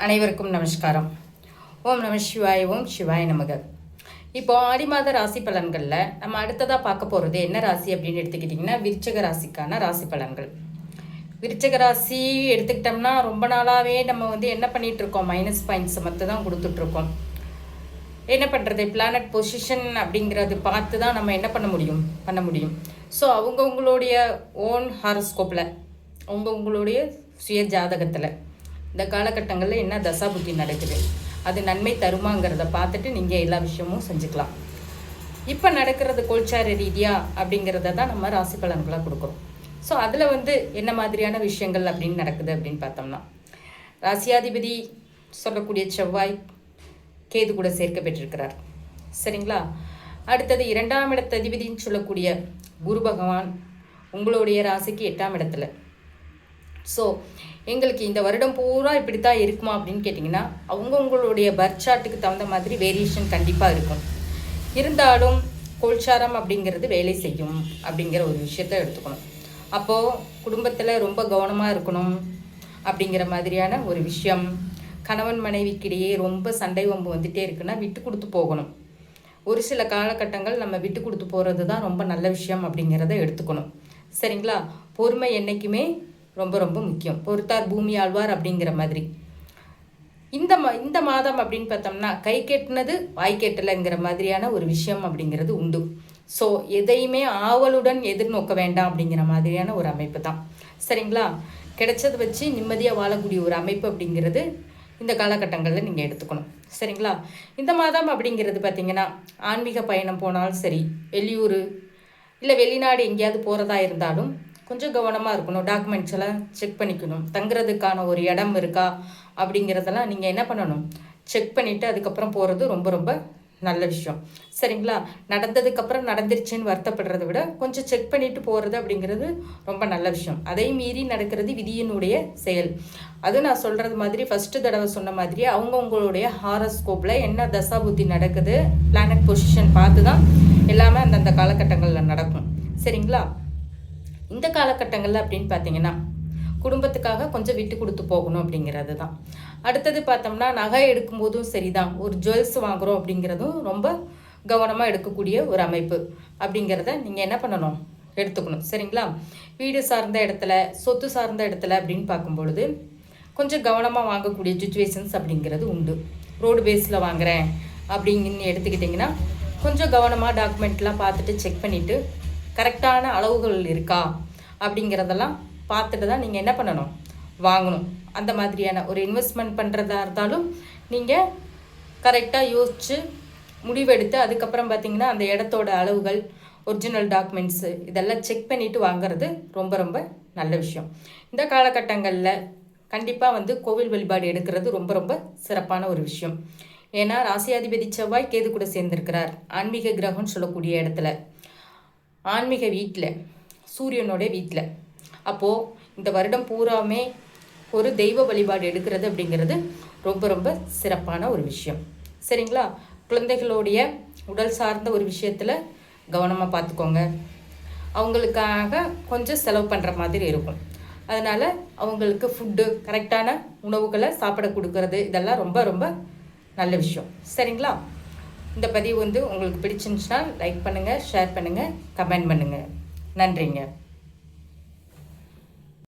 அனைவருக்கும் நமஸ்காரம். ஓம் நம சிவாய ஓம் சிவாய நமக. இப்போ ஆடி மாத ராசி பலன்களில் நம்ம அடுத்ததாக பார்க்க போகிறது என்ன ராசி அப்படின்னு எடுத்துக்கிட்டிங்கன்னா விருச்சக ராசிக்கான ராசி பலன்கள். விருச்சக ராசி எடுத்துக்கிட்டோம்னா ரொம்ப நாளாகவே நம்ம வந்து என்ன பண்ணிகிட்ருக்கோம் இருக்கோம் மைனஸ் பாயிண்ட்ஸை மட்டும் தான் கொடுத்துட்ருக்கோம் என்ன பண்ணுறது பிளானட் பொசிஷன் அப்படிங்கிறது பார்த்து தான் நம்ம என்ன பண்ண முடியும்? பண்ண முடியும். ஸோ அவங்கவுங்களுடைய ஓன் ஹாரஸ்கோப்பில் அவங்கவுங்களுடைய சுய ஜாதகத்தில் இந்த காலகட்டங்களில் என்ன தசா புத்தி நடக்குது? அது நன்மை தருமாங்கிறத பார்த்துட்டு நீங்கள் எல்லா விஷயமும் செஞ்சுக்கலாம். இப்போ நடக்கிறது கோல்சார ரீதியாக அப்படிங்கிறத தான் நம்ம ராசி பலன்களாக கொடுக்குறோம். ஸோ அதில் வந்து என்ன மாதிரியான விஷயங்கள் அப்படின்னு நடக்குது அப்படின்னு பார்த்தோம்னா ராசியாதிபதி சொல்லக்கூடிய செவ்வாய் கேது கூட சேர்க்க பெற்றிருக்கிறார். சரிங்களா? அடுத்தது இரண்டாம் இடத்த அதிபதின்னு சொல்லக்கூடிய குரு பகவான் உங்களுடைய ராசிக்கு எட்டாம் இடத்துல. ஸோ எங்களுக்கு இந்த வருடம் பூரா இப்படி தான் இருக்குமா அப்படின்னு கேட்டிங்கன்னா அவங்கவுங்களுடைய பர்த் சார்ட்டுக்கு தகுந்த மாதிரி வேரியேஷன் கண்டிப்பாக இருக்கும். இருந்தாலும் கோல்சாரம் அப்படிங்கிறது வேலை செய்யும் அப்படிங்கிற ஒரு விஷயத்த எடுத்துக்கணும். அப்போது குடும்பத்தில் ரொம்ப கவனமாக இருக்கணும் அப்படிங்கிற மாதிரியான ஒரு விஷயம் கணவன் மனைவிக்கிடையே ரொம்ப சண்டை வம்பு வந்துட்டே இருக்குன்னா விட்டு கொடுத்து போகணும். ஒரு சில காலகட்டங்கள் நம்ம விட்டு கொடுத்து போகிறது தான் ரொம்ப நல்ல விஷயம் அப்படிங்கிறத எடுத்துக்கணும். சரிங்களா? பொறுமை என்றைக்குமே ரொம்ப ரொம்ப முக்கியம். பொறுத்தார் பூமி ஆழ்வார் அப்படிங்கிற மாதிரி. இந்த மா இந்த மாதம் அப்படின்னு பார்த்தோம்னா கை கெட்டினது வாய் கெட்டலைங்கிற மாதிரியான ஒரு விஷயம் அப்படிங்கிறது உண்டு. ஸோ எதையுமே ஆவலுடன் எதிர்நோக்க வேண்டாம் அப்படிங்கிற மாதிரியான ஒரு அமைப்பு தான். சரிங்களா? கிடைச்சதை வச்சு நிம்மதியாக வாழக்கூடிய ஒரு அமைப்பு அப்படிங்கிறது இந்த காலகட்டங்களில் நீங்கள் எடுத்துக்கணும். சரிங்களா? இந்த மாதம் அப்படிங்கிறது பார்த்தீங்கன்னா ஆன்மீக பயணம் போனாலும் சரி வெளியூர் இல்லை வெளிநாடு எங்கேயாவது போகிறதா இருந்தாலும் கொஞ்சம் கவனமாக இருக்கணும் டாக்குமெண்ட்ஸ் எல்லாம் செக் பண்ணிக்கணும். தங்குறதுக்கான ஒரு இடம் இருக்கா அப்படிங்கிறதெல்லாம் நீங்கள் என்ன பண்ணணும்? செக் பண்ணிவிட்டு அதுக்கப்புறம் போகிறது ரொம்ப ரொம்ப நல்ல விஷயம். சரிங்களா? நடந்ததுக்கப்புறம் நடந்துருச்சுன்னு வருத்தப்படுறதை விட கொஞ்சம் செக் பண்ணிட்டு போகிறது அப்படிங்கிறது ரொம்ப நல்ல விஷயம். அதை மீறி நடக்கிறது விதியினுடைய செயல். அது நான் சொல்கிறது மாதிரி ஃபஸ்ட்டு தடவை சொன்ன மாதிரி அவங்கவுங்களுடைய ஹாரஸ்கோப்பில் என்ன தசா புத்தி நடக்குது பிளானட் பொசிஷன் பார்த்து தான் எல்லாமே அந்தந்த காலகட்டங்களில் நடக்கும். சரிங்களா? இந்த காலகட்டங்களில் அப்படின்னு பார்த்தீங்கன்னா குடும்பத்துக்காக கொஞ்சம் விட்டு கொடுத்து போகணும் அப்படிங்கிறது தான் அடுத்தது பார்த்தோம்னா நகை எடுக்கும்போதும் சரிதான். ஒரு ஜுவல்ஸ் வாங்குகிறோம் அப்படிங்கிறதும் ரொம்ப கவனமாக எடுக்கக்கூடிய ஒரு அமைப்பு அப்படிங்கிறத நீங்கள் என்ன பண்ணணும்? எடுத்துக்கணும். சரிங்களா? வீடு சார்ந்த இடத்துல சொத்து சார்ந்த இடத்துல அப்படின்னு பார்க்கும்பொழுது கொஞ்சம் கவனமாக வாங்கக்கூடிய சுச்சுவேஷன்ஸ் அப்படிங்கிறது உண்டு. ரோடு பேஸில் வாங்குகிறேன் அப்படின்னு எடுத்துக்கிட்டிங்கன்னா கொஞ்சம் கவனமாக டாக்குமெண்ட்லாம் பார்த்துட்டு செக் பண்ணிவிட்டு கரெக்டான அளவுகள் இருக்கா அப்படிங்கிறதெல்லாம் பார்த்துட்டு தான் நீங்கள் என்ன பண்ணணும்? வாங்கணும். அந்த மாதிரியான ஒரு இன்வெஸ்ட்மெண்ட் பண்ணுறதா இருந்தாலும் நீங்கள் கரெக்டாக யோசித்து முடிவெடுத்து அதுக்கப்புறம் பார்த்தீங்கன்னா அந்த இடத்தோட அளவுகள் ஒரிஜினல் டாக்குமெண்ட்ஸு இதெல்லாம் செக் பண்ணிவிட்டு வாங்குறது ரொம்ப ரொம்ப நல்ல விஷயம். இந்த காலகட்டங்களில் கண்டிப்பாக வந்து கோவில் வழிபாடு எடுக்கிறது ரொம்ப ரொம்ப சிறப்பான ஒரு விஷயம். ஏன்னா ராசியாதிபதி செவ்வாய் கேது கூட சேர்ந்திருக்கிறார். ஆன்மீக கிரகம்னு சொல்லக்கூடிய இடத்துல. ஆன்மீக வீட்டில் சூரியனோட வீட்டில் அப்போது இந்த வருடம் பூராமே ஒரு தெய்வ வழிபாடு எடுக்கிறது அப்படிங்கிறது ரொம்ப ரொம்ப சிறப்பான ஒரு விஷயம். சரிங்களா? குழந்தைகளுடைய உடல் சார்ந்த ஒரு விஷயத்தில் கவனமாக பார்த்துக்கோங்க அவங்களுக்காக கொஞ்சம் செலவு பண்ணுற மாதிரி இருக்கும். அதனால் அவங்களுக்கு ஃபுட்டு கரெக்டான உணவுகளை சாப்பிட கொடுக்கறது இதெல்லாம் ரொம்ப ரொம்ப நல்ல விஷயம். சரிங்களா? இந்த பதிவு வந்து உங்களுக்கு பிடிச்சிருந்துச்சுன்னா லைக் பண்ணுங்கள் ஷேர் பண்ணுங்கள் கமெண்ட் பண்ணுங்கள் நன்றிங்க.